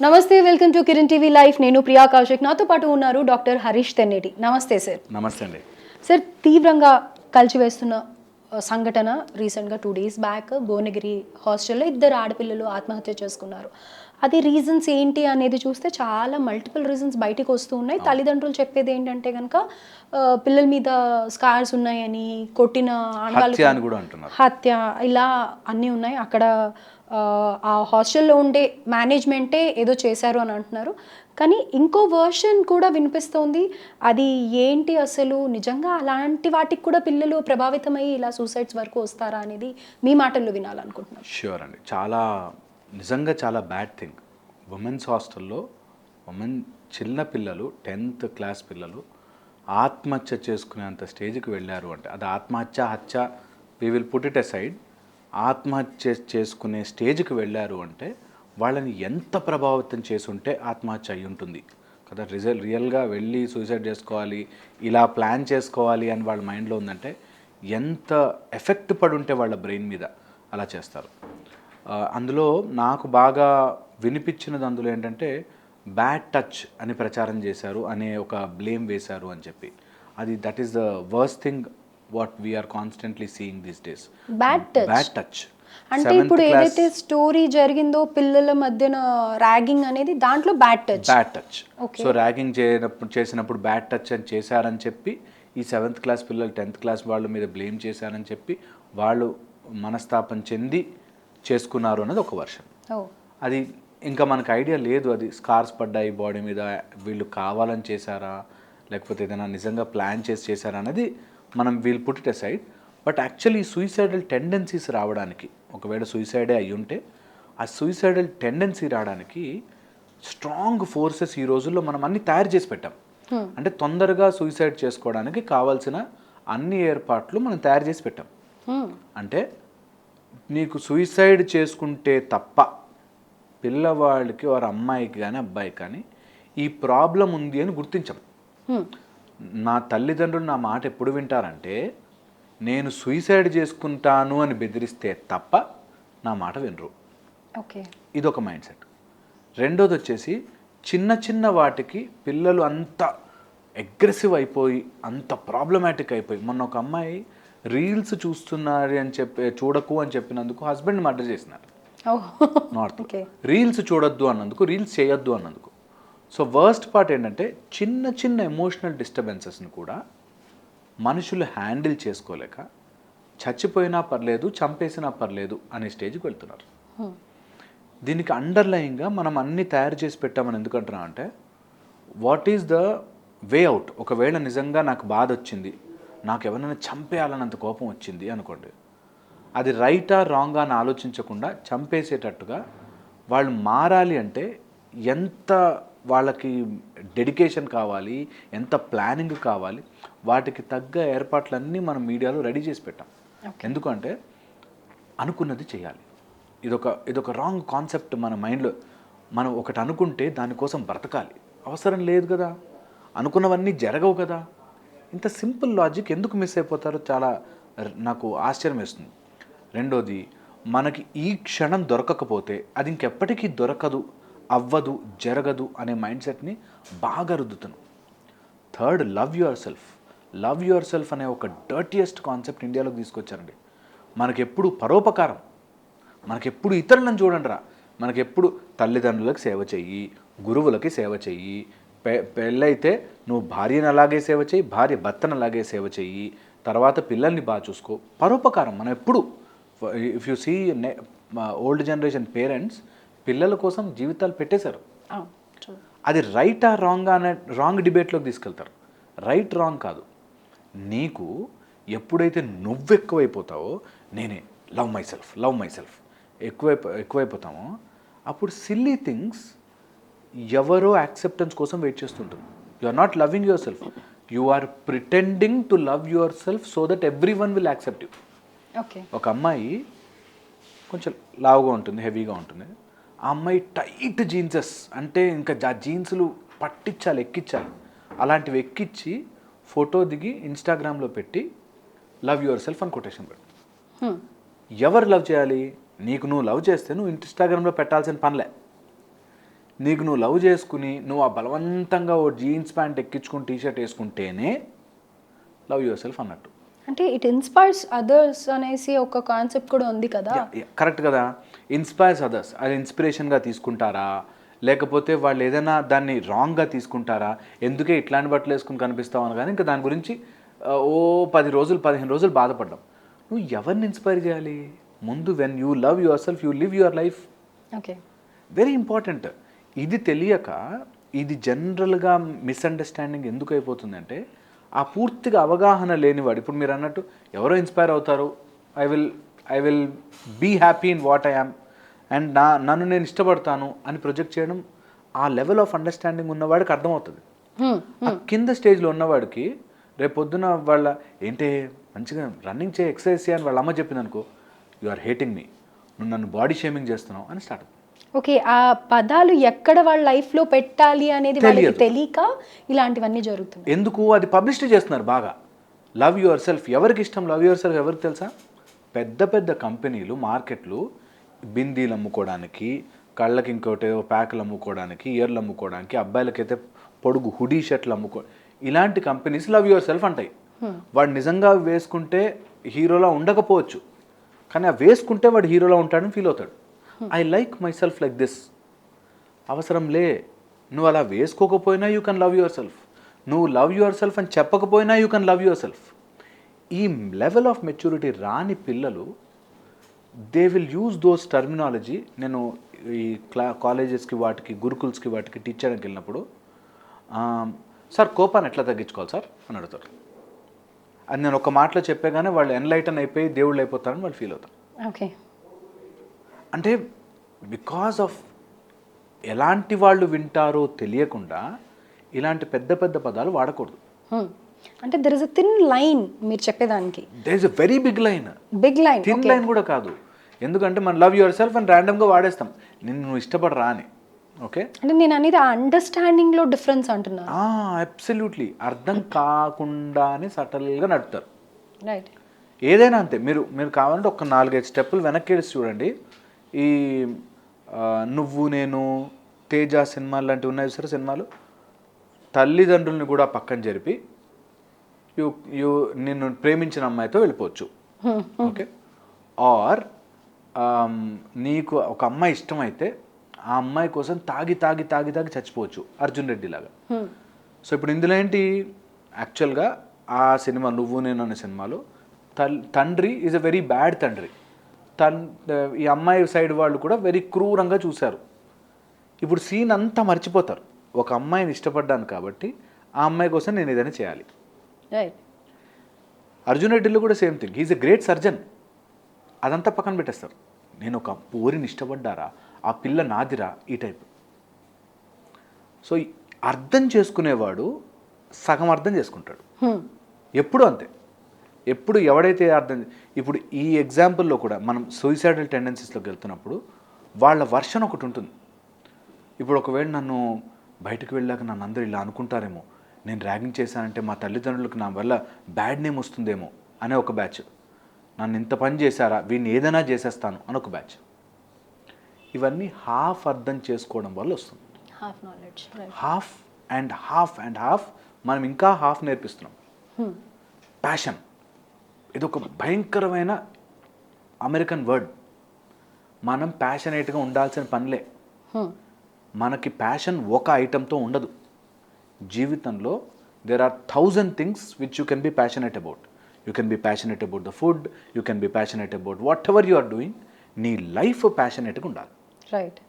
నమస్తే welcome to Kiran TV life. నేను ప్రియా కౌశిక్. నాతో పాటు ఉన్నారు డాక్టర్ హరీష్ తెన్నేటి. నమస్తే సార్. నమస్తే అండి. సార్ తీవ్రంగా కలిచివేస్తున్న ఆ, సంఘటన రీసెంట్గా టూ డేస్ బ్యాక్ భువనగిరి హాస్టల్లో ఇద్దరు ఆడపిల్లలు ఆత్మహత్య చేసుకున్నారు. అది రీజన్స్ ఏంటి అనేది చూస్తే చాలా మల్టిపుల్ రీజన్స్ బయటికి వస్తూ ఉన్నాయి. తల్లిదండ్రులు చెప్పేది ఏంటంటే కనుక పిల్లల మీద స్కార్స్ ఉన్నాయని కొట్టిన హత్య ఇలా అన్నీ ఉన్నాయి. అక్కడ ఆ, హాస్టల్లో ఉండే మేనేజ్మెంటే ఏదో చేశారు అని అంటున్నారు. కానీ ఇంకో వర్షన్ కూడా వినిపిస్తోంది. అది ఏంటి అసలు? నిజంగా అలాంటి వాటికి కూడా పిల్లలు ప్రభావితమై ఇలా సూసైడ్స్ వరకు వస్తారా అనేది మీ మాటల్లో వినాలనుకుంటున్నాను. ష్యూర్ అండి. చాలా నిజంగా చాలా బ్యాడ్ థింగ్ ఉమెన్స్ హాస్టల్లో ఉమెన్ చిన్న పిల్లలు టెన్త్ క్లాస్ పిల్లలు ఆత్మహత్య చేసుకునేంత స్టేజ్కి వెళ్ళారు అంటే అది ఆత్మహత్య హత్య we will put it aside ఆత్మహత్య చేసుకునే స్టేజ్కి వెళ్ళారు అంటే వాళ్ళని ఎంత ప్రభావితం చేసుంటే ఆత్మహత్య అయి ఉంటుంది. కదా రిజల్ రియల్గా వెళ్ళి సూసైడ్ చేసుకోవాలి ఇలా ప్లాన్ చేసుకోవాలి అని వాళ్ళ మైండ్లో ఉందంటే ఎంత ఎఫెక్ట్ పడి ఉంటే వాళ్ళ బ్రెయిన్ మీద అలా చేస్తారు. అందులో నాకు బాగా వినిపించినది అందులో ఏంటంటే బ్యాడ్ టచ్ అని ప్రచారం చేశారు అనే ఒక బ్లేమ్ వేశారు అని చెప్పి. అది that is the worst thing what we are constantly seeing these days bad touch bad touch అంటే ఇప్పుడు ఏదైతే స్టోరీ జరిగిందో పిల్లల మధ్యన ర్యాగింగ్ అనేది దాంట్లో bad touch bad touch. So ragging చేయనప్పుడు చేసినప్పుడు బ్యాడ్ టచ్ అని చేశారని చెప్పి ఈ సెవెంత్ క్లాస్ పిల్లలు టెన్త్ క్లాస్ వాళ్ళ మీద బ్లేమ్ చేశారని చెప్పి వాళ్ళు మనస్తాపం చెంది చేసుకున్నారు అన్నది ఒక వర్షన్ ఓ అది ఇంకా మనకు ఐడియా లేదు. అది స్కార్స్ పడ్డాయి బాడీ మీద. వీళ్ళు కావాలని చేశారా? లేకపోతే ఏదైనా నిజంగా ప్లాన్ చేసి చేశారా? అనేది మనం we'll put it side but actually suicidal tendencies రావడానికి ఒకవేళ సూయిసైడే అయి ఉంటే ఆ సూయిసైడల్ టెండెన్సీ రావడానికి స్ట్రాంగ్ ఫోర్సెస్ ఈ రోజుల్లో మనం అన్ని తయారు చేసి పెట్టాం. అంటే తొందరగా సూయిసైడ్ చేసుకోవడానికి కావాల్సిన అన్ని ఏర్పాట్లు మనం తయారు చేసి పెట్టాం. Hmm. అంటే నీకు సూయిసైడ్ చేసుకుంటే తప్ప పిల్లవాళ్ళకి వారి అమ్మాయికి కానీ అబ్బాయికి కానీ ఈ ప్రాబ్లం ఉంది అని గుర్తించాం. Hmm. నా తల్లిదండ్రులు నా మాట ఎప్పుడు వింటారంటే నేను సూయిసైడ్ చేసుకుంటాను అని బెదిరిస్తే తప్ప నా మాట వినరు. ఓకే. ఇదొక మైండ్ సెట్. రెండోది వచ్చేసి చిన్న చిన్న వాటికి పిల్లలు అంత అగ్రెసివ్ అయిపోయి అంత ప్రాబ్లమాటిక్ అయిపోయి మొన్న ఒక అమ్మాయి రీల్స్ చూస్తున్నారు అని చెప్పి చూడకు అని చెప్పినందుకు హస్బెండ్ మర్డర్ చేసినారు. నార్త్ రీల్స్ చూడొద్దు అన్నందుకు రీల్స్ చేయొద్దు అన్నందుకు. సో వర్స్ట్ పార్ట్ ఏంటంటే చిన్న చిన్న ఎమోషనల్ డిస్టర్బెన్సెస్ని కూడా మనుషులు హ్యాండిల్ చేసుకోలేక చచ్చిపోయినా పర్లేదు చంపేసినా పర్లేదు అనే స్టేజ్కి వెళ్తున్నారు. దీనికి అండర్లయింగ్గా మనం అన్ని తయారు చేసి పెట్టామని ఎందుకంటున్నాం అంటే what is the way out ఒకవేళ నిజంగా నాకు బాధ వచ్చింది నాకు ఎవరైనా చంపేయాలన్నంత కోపం వచ్చింది అనుకోండి అది రైటా రాంగా అని ఆలోచించకుండా చంపేసేటట్టుగా వాళ్ళు మారాలి అంటే ఎంత వాళ్ళకి డెడికేషన్ కావాలి ఎంత ప్లానింగ్ కావాలి వాటికి తగ్గ ఏర్పాట్లన్నీ మనం మీడియాలో రెడీ చేసి పెట్టాం. ఎందుకంటే అనుకున్నది చేయాలి. ఇదొక ఇదొక రాంగ్ కాన్సెప్ట్ మన మైండ్లో. మనం ఒకటి అనుకుంటే దానికోసం బ్రతకాలి. అవసరం లేదు కదా. అనుకున్నవన్నీ జరగవు కదా. ఇంత సింపుల్ లాజిక్ ఎందుకు మిస్ అయిపోతారో చాలా నాకు ఆశ్చర్యం వేస్తుంది. రెండోది మనకి ఈ క్షణం దొరకకపోతే అది ఇంకెప్పటికీ దొరకదు. అవ్వదు జరగదు అనే మైండ్ సెట్ని బాగా రుద్దుతున్నాం third love yourself love yourself అనే ఒక డర్టియెస్ట్ కాన్సెప్ట్ ఇండియాలోకి తీసుకొచ్చారండి. మనకెప్పుడు పరోపకారం. మనకెప్పుడు ఇతరులను చూడండి రా మనకెప్పుడు తల్లిదండ్రులకు సేవ చెయ్యి గురువులకి సేవ చెయ్యి పె పెళ్ళైతే నువ్వు భార్యను అలాగే సేవ చెయ్యి భార్య భర్తను అలాగే సేవ చెయ్యి తర్వాత పిల్లల్ని బాగా చూసుకో. పరోపకారం. మనం ఎప్పుడు if you see old generation parents పిల్లల కోసం జీవితాలు పెట్టేశారు. అది రైటా రాంగ్ అనే రాంగ్ డిబేట్లోకి తీసుకెళ్తారు. రైట్ రాంగ్ కాదు. నీకు ఎప్పుడైతే నువ్వు ఎక్కువైపోతావో నేనే love myself love myself ఎక్కువైపో ఎక్కువైపోతామో అప్పుడు సిల్లీ థింగ్స్ ఎవరో యాక్సెప్టెన్స్ కోసం వెయిట్ చేస్తుంటుంది you are not loving yourself you are pretending to love yourself so that everyone will accept you okay ఒక అమ్మాయి కొంచెం లావుగా ఉంటుంది హెవీగా ఉంటుంది. ఆ అమ్మాయి టైట్ జీన్సెస్ అంటే ఇంకా ఆ జీన్సులు పట్టించాలి ఎక్కించాలి. అలాంటివి ఎక్కించి ఫోటో దిగి ఇన్స్టాగ్రామ్లో పెట్టి లవ్ యువర్ సెల్ఫ్ అని కొటేషన్ పెట్టు ఎవరు లవ్ చేయాలి? నీకు నువ్వు లవ్ చేస్తే నువ్వు ఇన్స్టాగ్రామ్లో పెట్టాల్సిన పనిలే. నీకు నువ్వు లవ్ చేసుకుని నువ్వు ఆ బలవంతంగా ఓ జీన్స్ ప్యాంట్ ఎక్కించుకుని టీ షర్ట్ వేసుకుంటేనే లవ్ యువర్ సెల్ఫ్ అన్నట్టు. అంటే ఇట్ ఇన్స్పైర్స్ అదర్స్ అనేసి ఒక కాన్సెప్ట్ కూడా ఉంది కదా. కరెక్ట్ కదా. ఇన్స్పైర్స్ అదర్స్ అది ఇన్స్పిరేషన్గా తీసుకుంటారా? లేకపోతే వాళ్ళు ఏదైనా దాన్ని రాంగ్గా తీసుకుంటారా? ఎందుకే ఇట్లాంటి బట్టలు వేసుకుని కనిపిస్తావు అని కానీ ఇంకా దాని గురించి ఓ పది రోజులు పదిహేను రోజులు బాధపడ్డాం. నువ్వు ఎవరిని ఇన్స్పైర్ చేయాలి? ముందు when you love yourself you live your life okay very important ఇది తెలియక ఇది జనరల్గా మిస్అండర్స్టాండింగ్ ఎందుకు అయిపోతుందంటే ఆ పూర్తిగా అవగాహన లేనివాడు. ఇప్పుడు మీరు అన్నట్టు ఎవరో ఇన్స్పైర్ అవుతారు. I will I will be happy in what I am and నా నన్ను నేను ఇష్టపడతాను అని ప్రొజెక్ట్ చేయడం ఆ లెవెల్ ఆఫ్ అండర్స్టాండింగ్ ఉన్నవాడికి అర్థమవుతుంది. కింద స్టేజ్లో ఉన్నవాడికి రేపు పొద్దున వాళ్ళ ఏంటి మంచిగా రన్నింగ్ చేయి ఎక్సర్సైజ్ చేయి అని వాళ్ళ అమ్మ చెప్పింది అనుకో యు ఆర్ హేటింగ్ మీ. నువ్వు నన్ను బాడీ షేమింగ్ చేస్తున్నావు అని స్టార్ట్ ఓకే ఆ పదాలు ఎక్కడ వాళ్ళ లైఫ్లో పెట్టాలి అనేది వాళ్ళకి తెలియదు. తెలియక ఇలాంటివన్నీ జరుగుతున్నాయి. ఎందుకు? అది పబ్లిసిటీ చేస్తున్నారు బాగా. లవ్ యువర్ సెల్ఫ్ ఎవరికి ఇష్టం లవ్ యువర్ సెల్ఫ్ ఎవరికి తెలుసా? పెద్ద పెద్ద కంపెనీలు మార్కెట్లు బిందీలు అమ్ముకోవడానికి కళ్ళకి ఇంకోటి ప్యాకులు అమ్ముకోవడానికి ఇయర్లు అమ్ముకోవడానికి అబ్బాయిలకైతే పొడుగు హుడీ షర్ట్లు అమ్ముకో ఇలాంటి కంపెనీస్ లవ్ యువర్ సెల్ఫ్ అంటాయి వాడు నిజంగా వేసుకుంటే హీరోలా ఉండకపోవచ్చు. కానీ ఆ వేసుకుంటే వాడు హీరోలా ఉంటాడని ఫీల్ అవుతాడు. I like myself like this అవసరం లే. నువ్వు అలా వేసుకోకపోయినా you can love yourself నువ్వు లవ్ యువర్ సెల్ఫ్ అని చెప్పకపోయినా you can love yourself ఈ లెవెల్ ఆఫ్ మెచ్యూరిటీ రాని పిల్లలు they will use those terminology నేను ఈ క్లా కాలేజెస్కి వాటికి గురుకుల్స్కి వాటికి టీచర్కి వెళ్ళినప్పుడు సార్ కోపాన్ని ఎట్లా తగ్గించుకోవాలి సార్? అని అడుగుతారు. అది నేను ఒక మాటలో చెప్పేగానే వాళ్ళు ఎన్లైటన్ అయిపోయి దేవుళ్ళు అయిపోతారని వాళ్ళు ఫీల్ అవుతారు. ఓకే అంటే బికాజ్ ఆఫ్ ఎలాంటి వాళ్ళు వింటారో తెలియకుండా ఇలాంటి పెద్ద పెద్ద పదాలు వాడకూడదు. Hmm. అంటే there is a thin line మీరు చెప్పేదానికి. They is a very big line big line thin line కూడా కాదు. ఎందుకంటే మనం లవ్ యువర్ సెల్ఫ్ అని ర్యాండమ్గా వాడేస్తాం. నిన్ను నువ్వు ఇష్టపడరా అని ఓకే అంటే నేను అనేది ఆ అండర్స్టాండింగ్లో డిఫరెన్స్ అంటున్నా. అబ్సల్యూట్లీ అర్థం కాకుండానే సటల్గా నడుపుతారు. రైట్ ఏదైనా అంతే. మీరు మీరు కావాలంటే ఒక నాలుగైదు స్టెప్పులు వెనక్కి చూడండి. ఈ నువ్వు నేను తేజ సినిమాలు లాంటివి ఉన్నాయి సార్ సినిమాలు? తల్లిదండ్రుల్ని కూడా పక్కన జరిపి యు యు నిన్ను ప్రేమించిన అమ్మాయితో వెళ్ళిపోవచ్చు. ఓకే? ఆర్ నీకు ఒక అమ్మాయి ఇష్టమైతే ఆ అమ్మాయి కోసం తాగి తాగి తాగి తాగి చచ్చిపోవచ్చు. అర్జున్ రెడ్డి లాగా. సో ఇప్పుడు ఇందులో ఏంటి? యాక్చువల్గా ఆ సినిమా నువ్వు నేను అనే సినిమాలో తల్ తండ్రి ఈజ్ అ వెరీ బ్యాడ్ తండ్రి. తన్ ఈ అమ్మాయి సైడ్ వాళ్ళు కూడా వెరీ క్రూరంగా చూశారు. ఇప్పుడు సీన్ అంతా మర్చిపోతారు. ఒక అమ్మాయిని ఇష్టపడ్డాను కాబట్టి ఆ అమ్మాయి కోసం నేను ఏదైనా చేయాలి. అర్జున్ రెడ్డిలో కూడా same thing he is a great surgeon అదంతా పక్కన పెట్టేస్తారు. నేను ఒక ఊరిని ఇష్టపడ్డారా? ఆ పిల్ల నాదిరా? ఈ టైప్ సో అర్థం చేసుకునేవాడు సగం అర్థం చేసుకుంటాడు. ఎప్పుడు అంతే. ఎప్పుడు ఎవడైతే అర్థం ఇప్పుడు ఈ ఎగ్జాంపుల్లో కూడా మనం సూయిసైడల్ టెండెన్సీస్లోకి వెళ్తున్నప్పుడు వాళ్ళ వర్షన్ ఒకటి ఉంటుంది. ఇప్పుడు ఒకవేళ నన్ను బయటకు వెళ్ళాక నన్ను అందరూ ఇలా అనుకుంటారేమో నేను ర్యాగింగ్ చేశానంటే మా తల్లిదండ్రులకు నా వల్ల బ్యాడ్ నేమ్ వస్తుందేమో అనే ఒక బ్యాచ్ నన్ను ఇంత పని చేశారా వీడిని ఏదైనా చేసేస్తాను అని ఒక బ్యాచ్ ఇవన్నీ హాఫ్ అర్థం చేసుకోవడం వల్ల వస్తుంది. Half knowledge half and half and half మనం ఇంకా హాఫ్ నేర్పిస్తున్నాం. ప్యాషన్ ఇది ఒక భయంకరమైన అమెరికన్ వర్డ్. మనం ప్యాషనేట్గా ఉండాల్సిన పనిలే. మనకి ప్యాషన్ ఒక ఐటెంతో ఉండదు. జీవితంలో there are thousand things which you can be passionate about you can be passionate about the food you can be passionate about whatever you are doing నీ లైఫ్ ప్యాషనేట్గా ఉండాలి. రైట్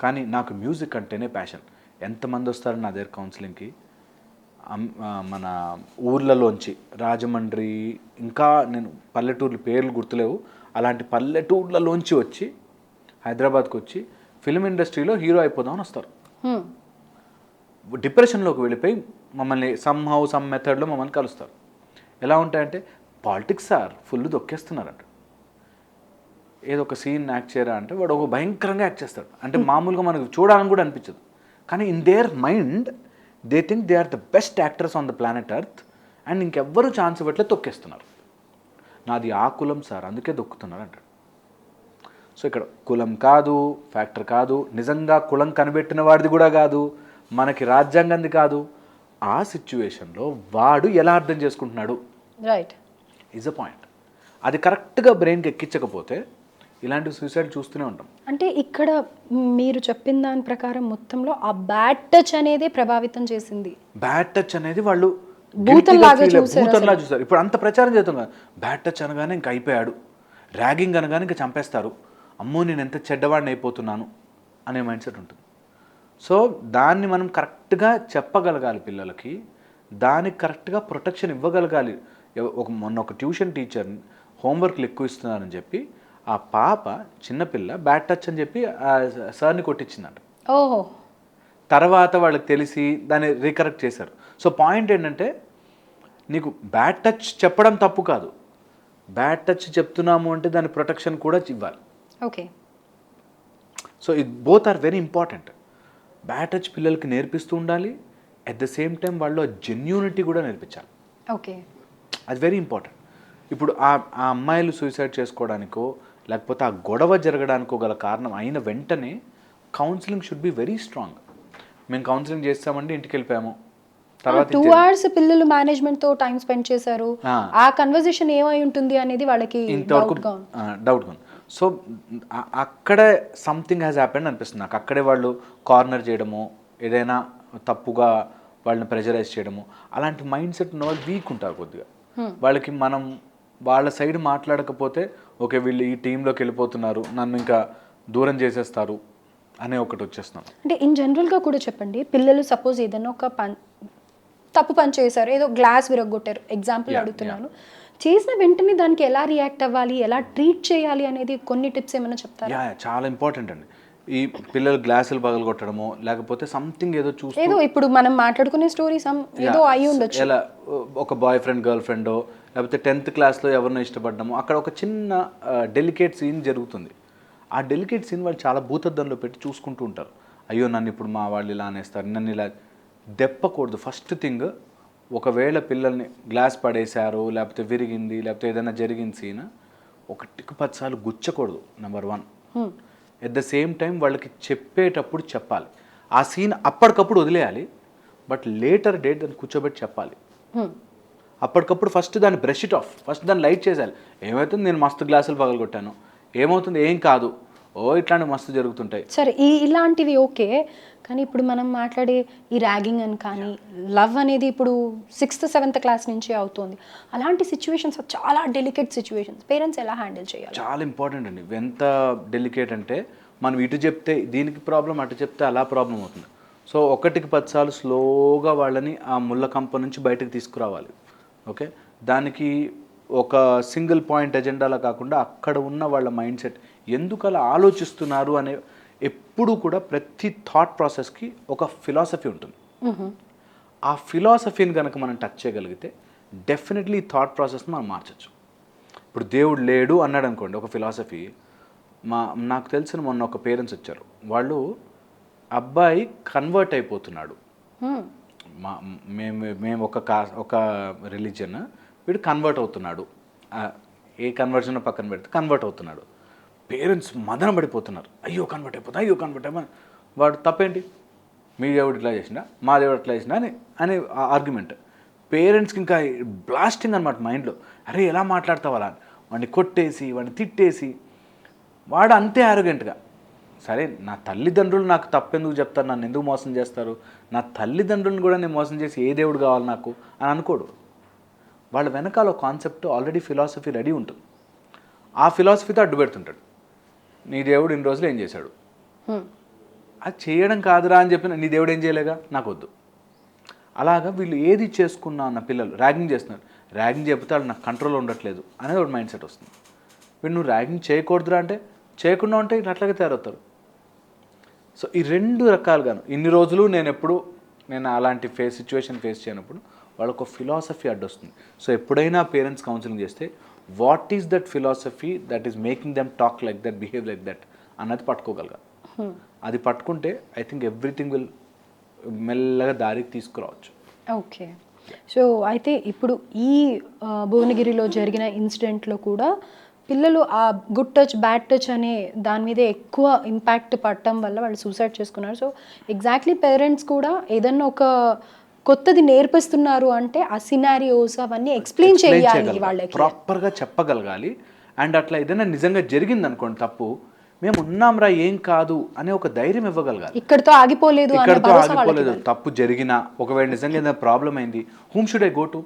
కానీ నాకు మ్యూజిక్ అంటేనే ప్యాషన్ ఎంతమంది వస్తారు నా దగ్గర కౌన్సిలింగ్కి మన ఊర్లలోంచి రాజమండ్రి ఇంకా నేను పల్లెటూర్ల పేర్లు గుర్తులేవు. అలాంటి పల్లెటూర్లలోంచి వచ్చి హైదరాబాద్కి వచ్చి ఫిల్మ్ ఇండస్ట్రీలో హీరో అయిపోదామని వస్తారు. డిప్రెషన్లోకి వెళ్ళిపోయి మమ్మల్ని సమ్ హౌ సమ్ మెథడ్లో మమ్మల్ని కలుస్తారు. ఎలా ఉంటాయంటే పాలిటిక్స్ సార్ ఫుల్ దొక్కేస్తున్నారంట. ఏదో ఒక సీన్ యాక్ట్ చేయరా అంటే వాడు ఒక భయంకరంగా యాక్ట్ చేస్తాడు. అంటే మామూలుగా మనకు చూడాలని కూడా అనిపించదు. కానీ in their mind they think they are the best actors on the planet earth and ఇంకెవ్వరూ ఛాన్స్ ఇవ్వట్లే తొక్కేస్తున్నారు. నాది ఆ కులం సార్ అందుకే దొక్కుతున్నారు అంటాడు సో ఇక్కడ కులం కాదు ఫ్యాక్టర్ కాదు నిజంగా కులం కనిపెట్టిన వాడిది కూడా కాదు మనకి రాజ్యాంగంది కాదు. ఆ సిచ్యువేషన్లో వాడు ఎలా అర్థం చేసుకుంటున్నాడు? రైట్ ఈజ్ అ పాయింట్ అది కరెక్ట్గా బ్రెయిన్కి ఎక్కించకపోతే ఇలాంటి సూసైడ్ చూస్తూనే ఉంటాం. అంటే ఇక్కడ మీరు చెప్పిన దాని ప్రకారం మొత్తంలో ఆ బ్యాడ్ టచ్ అనేది ప్రభావితం చేసింది. బ్యాడ్ టచ్ అనేది వాళ్ళు భూతంలాగా భూతంలా చూస్తారు ఇప్పుడు అంత ప్రచారం చేస్తాం కదా. బ్యాడ్ టచ్ అనగానే ఇంక అయిపోయాడు. ర్యాగింగ్ అనగానే ఇంకా చంపేస్తారు. అమ్మో నేను ఎంత చెడ్డవాడిని అయిపోతున్నాను అనే మైండ్ సెట్ ఉంటుంది. సో దాన్ని మనం కరెక్ట్గా చెప్పగలగాలి పిల్లలకి. దానికి కరెక్ట్గా ప్రొటెక్షన్ ఇవ్వగలగాలి. ఒక మొన్న ఒక ట్యూషన్ టీచర్ హోంవర్క్లు ఎక్కువ ఇస్తున్నారని చెప్పి ఆ పాప చిన్నపిల్ల బ్యాడ్ టచ్ అని చెప్పి సార్ని కొట్టించిందంట. ఓహో. తర్వాత వాళ్ళకి తెలిసి దాన్ని రీకరెక్ట్ చేశారు. సో పాయింట్ ఏంటంటే నీకు బ్యాడ్ టచ్ చెప్పడం తప్పు కాదు. బ్యాడ్ టచ్ చెప్తున్నాము అంటే దాని ప్రొటెక్షన్ కూడా ఇవ్వాలి. ఓకే. సో ఇది both are very important. Bad touch పిల్లలకి నేర్పిస్తూ ఉండాలి. అట్ ద సేమ్ టైం వాళ్ళు జెన్యూనిటీ కూడా నేర్పించాలి. ఓకే. అది వెరీ ఇంపార్టెంట్. ఇప్పుడు ఆ ఆ అమ్మాయిలు సూసైడ్ చేసుకోవడానికో లేకపోతే ఆ గొడవ జరగడానికో గల కారణం అయిన వెంటనే counselling should be very strong మేము కౌన్సిలింగ్ చేస్తామండి ఇంటికి వెళ్ళిపోయాము. తర్వాత టూ అవర్స్ పిల్లలు మేనేజ్మెంట్తో టైం స్పెండ్ చేశారు. ఆ. కన్వర్జేషన్ ఏమై ఉంటుంది అనేది వాళ్ళకి ఇంతవరకు డౌట్ సో అక్కడే సంథింగ్ హ్యాస్ హ్యాపెండ్ అనిపిస్తుంది. నాకు అక్కడే వాళ్ళు కార్నర్ చేయడము ఏదైనా తప్పుగా వాళ్ళని ప్రెజరైజ్ చేయడము అలాంటి మైండ్ సెట్ ఉన్న వాళ్ళు వీక్ ఉంటారు కొద్దిగా. వాళ్ళకి మనం వాళ్ళ సైడ్ మాట్లాడకపోతే ఓకే వీళ్ళు ఈ టీంలోకి వెళ్ళిపోతున్నారు నన్ను ఇంకా దూరం చేసేస్తారు అనే ఒకటి వచ్చేస్తున్నాం అంటే ఇన్ జనరల్గా కూడా చెప్పండి పిల్లలు సపోజ్ ఏదైనా ఒక పని తప్పు పని చేశారు ఏదో గ్లాస్ విరగొట్టారు ఎగ్జాంపుల్ అడుగుతున్నాను. చేసిన వెంటనే దానికి ఎలా రియాక్ట్ అవ్వాలి ఎలా ట్రీట్ చేయాలి అనేది కొన్ని టిప్స్ ఏమైనా చెప్తారా? చాలా ఇంపార్టెంట్ అండి. ఈ పిల్లలు గ్లాసులు పగలగొట్టడమో లేకపోతే సంథింగ్ ఏదో చూస్తూ ఏదో ఇప్పుడు మనం మాట్లాడుకునే స్టోరీ సమ్ ఏదో అయి ఉండొచ్చు. ఎలా ఒక బాయ్ ఫ్రెండ్ గర్ల్ ఫ్రెండో లేకపోతే టెన్త్ క్లాస్లో ఎవరినో ఇష్టపడ్డామో అక్కడ ఒక చిన్న డెలికేట్ సీన్ జరుగుతుంది. ఆ డెలికేట్ సీన్ వాళ్ళు చాలా భూతద్దంలో పెట్టి చూసుకుంటూ ఉంటారు. అయ్యో నన్ను ఇప్పుడు మా వాళ్ళు ఇలా అనేస్తారు నన్ను ఇలా దెప్పకూడదు. ఫస్ట్ థింగ్ ఒకవేళ పిల్లల్ని గ్లాస్ పడేశారు లేకపోతే విరిగింది లేకపోతే ఏదైనా జరిగిన సీన్ ఒకటికి పదిసార్లు గుచ్చకూడదు number one at the same time వాళ్ళకి చెప్పేటప్పుడు చెప్పాలి. ఆ సీన్ అప్పటికప్పుడు వదిలేయాలి బట్ లేటర్ డేట్ దాన్ని కూర్చోబెట్టి చెప్పాలి. Hmm. అప్పటికప్పుడు ఫస్ట్ దాన్ని బ్రష్ ఇట్ ఆఫ్ ఫస్ట్ దాన్ని లైట్ చేసేయాలి. ఏమవుతుంది? నేను మస్తు గ్లాసులు పగలగొట్టాను. ఏమవుతుంది? ఏం కాదు. ఓ ఇట్లాంటివి మస్తు జరుగుతుంటాయి. సరే ఈ ఇలాంటివి ఓకే కానీ ఇప్పుడు మనం మాట్లాడే ఈ ర్యాగింగ్ అని కానీ లవ్ అనేది ఇప్పుడు సిక్స్త్ సెవెంత్ క్లాస్ నుంచే అవుతుంది. అలాంటి సిచ్యువేషన్స్ చాలా డెలికేట్ సిచ్యువేషన్స్ పేరెంట్స్ ఎలా హ్యాండిల్ చేయాలి? చాలా ఇంపార్టెంట్ అండి. ఎంత డెలికేట్ అంటే మనం ఇటు చెప్తే దీనికి ప్రాబ్లం అటు చెప్తే అలా ప్రాబ్లం అవుతుంది. సో ఒకటికి పదిసార్లు స్లోగా వాళ్ళని ఆ ముళ్ళ కంప నుంచి బయటకు తీసుకురావాలి. ఓకే? దానికి ఒక సింగిల్ పాయింట్ ఎజెండాలా కాకుండా అక్కడ ఉన్న వాళ్ళ మైండ్ సెట్ ఎందుకు అలా ఆలోచిస్తున్నారు అనే ఎప్పుడు కూడా ప్రతి థాట్ ప్రాసెస్కి ఒక ఫిలాసఫీ ఉంటుంది. ఆ ఫిలాసఫీని కనుక మనం టచ్ చేయగలిగితే డెఫినెట్లీ థాట్ ప్రాసెస్ మనం మార్చచ్చు. ఇప్పుడు దేవుడు లేడు అన్నాడు అనుకోండి ఒక ఫిలాసఫీ. మా నాకు తెలిసిన మొన్న ఒక పేరెంట్స్ వచ్చారు. వాళ్ళు అబ్బాయి కన్వర్ట్ అయిపోతున్నాడు. మా మేము మేము ఒక కా ఒక రిలీజియన్ వీడు కన్వర్ట్ అవుతున్నాడు. ఏ కన్వర్జన్ పక్కన పెడితే కన్వర్ట్ అవుతున్నాడు. పేరెంట్స్ మదన పడిపోతున్నారు. అయ్యో కన్వర్ట్ అయిపోతుంది అయ్యో కన్వర్ట్ అయిపో వాడు తప్పేంటి? మీ దేవుడు ఇట్లా చేసినా మా దేవుడు ఇట్లా చేసినా అని అనే ఆర్గ్యుమెంట్ పేరెంట్స్కి ఇంకా బ్లాస్టింగ్ అనమాట మైండ్లో అరే ఎలా మాట్లాడతావు అలా అని. వాడిని కొట్టేసి వాడిని తిట్టేసి. వాడు అంతే ఆరోగెంట్గా సరే నా తల్లిదండ్రులు నాకు తప్పెందుకు చెప్తారు నన్ను ఎందుకు మోసం చేస్తారు? నా తల్లిదండ్రులను కూడా నేను మోసం చేసి ఏ దేవుడు కావాలి నాకు? అని అనుకోడు. వాళ్ళ వెనకాల కాన్సెప్ట్ ఆల్రెడీ ఫిలాసఫీ రెడీ ఉంటుంది. ఆ ఫిలాసఫీతో అడ్డు పెడుతుంటాడు. నీ దేవుడు ఇన్ని రోజులు ఏం చేశాడు. అది చేయడం కాదురా అని చెప్పిన నీ దేవుడు ఏం చేయలేగా? నాకు వద్దు అలాగా వీళ్ళు ఏది చేసుకున్నా అన్న పిల్లలు ర్యాగింగ్ చేస్తున్నారు. ర్యాగింగ్ చెప్తే వాళ్ళు నాకు కంట్రోల్ ఉండట్లేదు అనేది ఒక మైండ్ సెట్ వస్తుంది. వీళ్ళు నువ్వు ర్యాగింగ్ చేయకూడదురా అంటే చేయకుండా ఉంటే ఇట్లా అట్లాగే తయారవుతారు. సో ఈ రెండు రకాలుగాను. ఇన్ని రోజులు నేను ఎప్పుడు నేను అలాంటి ఫేస్ సిచ్యువేషన్ ఫేస్ చేయనప్పుడు వాళ్ళకు ఫిలాసఫీ అడ్డొస్తుంది. సో ఎప్పుడైనా పేరెంట్స్ కౌన్సిలింగ్ చేస్తే what is that philosophy that is making them talk like that behave like that అన్నది పట్టుకోగలగాలి అది పట్టుకుంటే ఐ థింక్ ఎవ్రీథింగ్ విల్ మెల్లగా దారికి తీసుకురావచ్చు. ఓకే. సో అయితే ఇప్పుడు ఈ భువనగిరిలో జరిగిన ఇన్సిడెంట్లో కూడా పిల్లలు ఆ గుడ్ టచ్ బ్యాడ్ టచ్ అనే దాని మీద ఎక్కువ ఇంపాక్ట్ పడటం వల్ల వాళ్ళు సూసైడ్ చేసుకున్నారు. సో ఎగ్జాక్ట్లీ పేరెంట్స్ కూడా ఏదన్నా ఒక కొత్తది నేర్పిస్తున్నారు అంటే ఆ సినారియోస్ అవన్నీ ఎక్స్ప్లెయిన్ చేయాలి వాళ్ళకి. ప్రాపర్గా చెప్పగలగాలి. అండ్ అట్లా ఏదైనా నిజంగా జరిగింది అనుకోండి తప్పు మేము ఉన్నాంరా ఏం కాదు అనే ఒక ధైర్యం ఇవ్వగలగాలి. ఇక్కడితో ఆగిపోలేదు ఇక్కడతో ఆగిపోలేదు. తప్పు జరిగినా ఒకవేళ నిజంగా ఏదైనా ప్రాబ్లం అయింది whom should I go to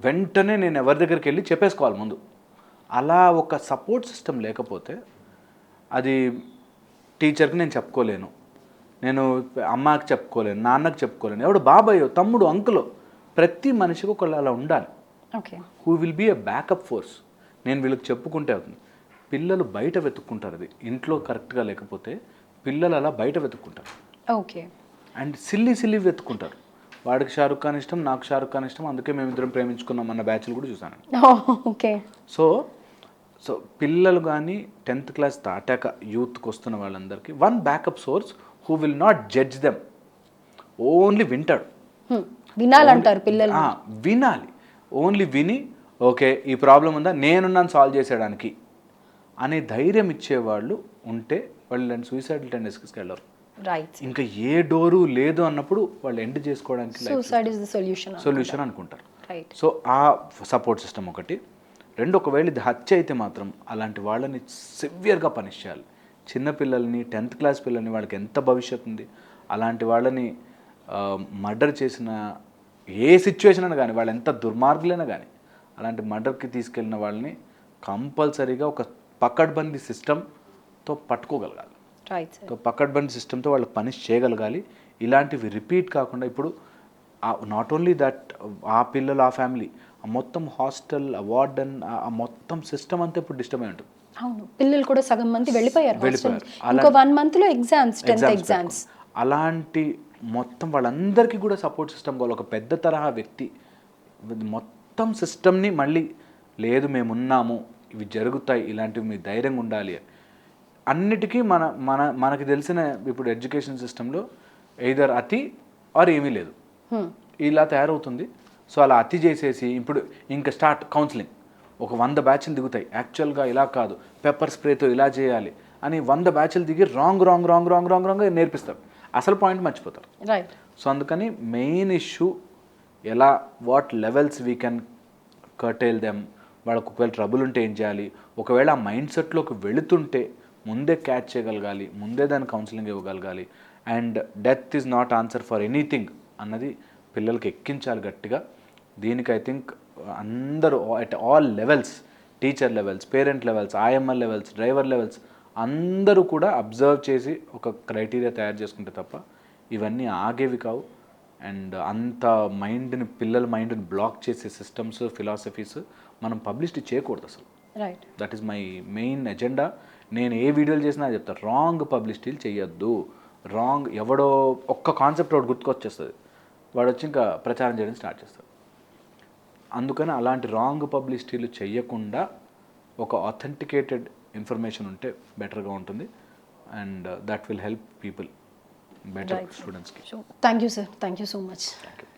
వెంటనే నేను ఎవరి దగ్గరికి వెళ్ళి చెప్పేసుకోవాలి ముందు. అలా ఒక సపోర్ట్ సిస్టమ్ లేకపోతే అది టీచర్కి నేను చెప్పుకోలేను. నేను అమ్మకి చెప్పుకోలేను నాన్నకి చెప్పుకోలేను ఎవడు బాబాయ్ తమ్ముడు అంకులో ప్రతి మనిషికి ఒకళ్ళు అలా ఉండాలి. Okay. Who will be a backup force నేను వీళ్ళకి చెప్పుకుంటే అవుతుంది. పిల్లలు బయట వెతుక్కుంటారు అది. ఇంట్లో కరెక్ట్గా లేకపోతే పిల్లలు అలా బయట వెతుక్కుంటారు. ఓకే. అండ్ సిల్లి సిల్లి వెతుక్కుంటారు. వాడికి షారుఖ్ ఖాన్ ఇష్టం నాకు షారుఖ్ ఖాన్ ఇష్టం అందుకే మేమిద్దరం ప్రేమించుకున్నాం అన్న బ్యాచ్లు కూడా చూసాను ఓకే. సో సో పిల్లలు కానీ టెన్త్ క్లాస్ దాటాక యూత్కి వస్తున్న వాళ్ళందరికీ one backup source who will not judge them. Only వింటాడు. వినాలంటారు పిల్లలు. వినాలి. ఓన్లీ విని ఓకే ఈ ప్రాబ్లం ఉందా? నేనున్నాను సాల్వ్ చేసేయడానికి. అనే ధైర్యం ఇచ్చేవాళ్ళు ఉంటే వాళ్ళు ఇలాంటి సూసైడ్ టెండెన్సీస్కి వెళ్ళరు. రైట్ ఇంకా ఏ డోరు లేదు అన్నప్పుడు వాళ్ళు ఎండ్ చేసుకోవడానికి suicide is the solution solution అనుకుంటారు. సో ఆ సపోర్ట్ సిస్టమ్ ఒకటి. రెండు ఒకవేళ ఇది హత్య అయితే మాత్రం అలాంటి వాళ్ళని సివియర్గా పనిష్ చేయాలి. చిన్న పిల్లల్ని టెన్త్ క్లాస్ పిల్లల్ని వాళ్ళకి ఎంత భవిష్యత్తు ఉంది? అలాంటి వాళ్ళని మర్డర్ చేసిన ఏ సిచ్యువేషన్ అయినా కానీ వాళ్ళు ఎంత దుర్మార్గులైనా కానీ అలాంటి మర్డర్కి తీసుకెళ్ళిన వాళ్ళని కంపల్సరీగా ఒక పకడ్బందీ సిస్టంతో పట్టుకోగలగాలి. సో పకడ్బందీ సిస్టంతో వాళ్ళు పనిష్ చేయగలగాలి. ఇలాంటివి రిపీట్ కాకుండా ఇప్పుడు నాట్ ఓన్లీ దట్ ఆ పిల్లలు ఆ ఫ్యామిలీ మొత్తం హాస్టల్ వార్డెన్ ఆ మొత్తం సిస్టమ్ అంతా ఇప్పుడు డిస్టర్బ్ అయి ఉంటుంది. అవును. పిల్లలు కూడా సగం మంది వెళ్ళిపోయారు వెళ్ళిపోయారు. వన్ మంత్లో ఎగ్జామ్స్ టెన్త్ ఎగ్జామ్స్. అలాంటి మొత్తం వాళ్ళందరికీ కూడా సపోర్ట్ సిస్టమ్ కావాలి. ఒక పెద్ద తరహా వ్యక్తి మొత్తం సిస్టమ్ని మళ్ళీ లేదు మేము ఉన్నాము ఇవి జరుగుతాయి ఇలాంటివి మీ ధైర్యంగా ఉండాలి అన్నిటికీ మన మన మనకి తెలిసిన ఇప్పుడు ఎడ్యుకేషన్ సిస్టంలో ఎయిదర్ అతి ఆర్ ఏమీ లేదు. ఇలా తయారవుతుంది. సో అలా అతి చేసేసి ఇప్పుడు ఇంకా స్టార్ట్ కౌన్సిలింగ్. ఒక వంద బ్యాచ్లు దిగుతాయి. యాక్చువల్గా ఇలా కాదు. పెప్పర్ స్ప్రేతో ఇలా చేయాలి అని వంద బ్యాచ్లు దిగి wrong wrong wrong wrong wrong wrong నేర్పిస్తారు. అసలు పాయింట్ మర్చిపోతారు. రైట్ సో అందుకని మెయిన్ ఇష్యూ ఎలా what levels we can curtail them వాళ్ళకు ఒకవేళ ట్రబుల్ ఉంటే ఏం చేయాలి? ఒకవేళ ఆ మైండ్ సెట్లోకి వెళుతుంటే ముందే క్యాచ్ చేయగలగాలి ముందే దాని counselling ఇవ్వగలగాలి. And death is not answer for anything అన్నది పిల్లలకి ఎక్కించాలి గట్టిగా. దీనికి ఐ థింక్ అందరూ at all levels teacher levels parent levels IML levels driver levels అందరూ కూడా అబ్జర్వ్ చేసి ఒక క్రైటీరియా తయారు చేసుకుంటే తప్ప ఇవన్నీ ఆగేవి కావు. అండ్ అంత మైండ్ని పిల్లల మైండ్ని బ్లాక్ చేసే సిస్టమ్స్ ఫిలాసఫీస్ మనం పబ్లిసిటీ చేయకూడదు అసలు. Right that is my main agenda నేను ఏ వీడియోలు చేసినా చెప్తాను రాంగ్ పబ్లిసిటీలు చేయొద్దు. రాంగ్ ఎవడో ఒక్క కాన్సెప్ట్ ఒకటి గుర్తుకొచ్చేస్తుంది. వాడు వచ్చి ఇంకా ప్రచారం చేయడం స్టార్ట్ చేస్తాడు. అందుకని అలాంటి రాంగ్ పబ్లిసిటీలు చేయకుండా ఒక అథెంటికేటెడ్ ఇన్ఫర్మేషన్ ఉంటే బెటర్గా ఉంటుంది. And that will help people better. స్టూడెంట్స్కి thank you sir thank you so much thank you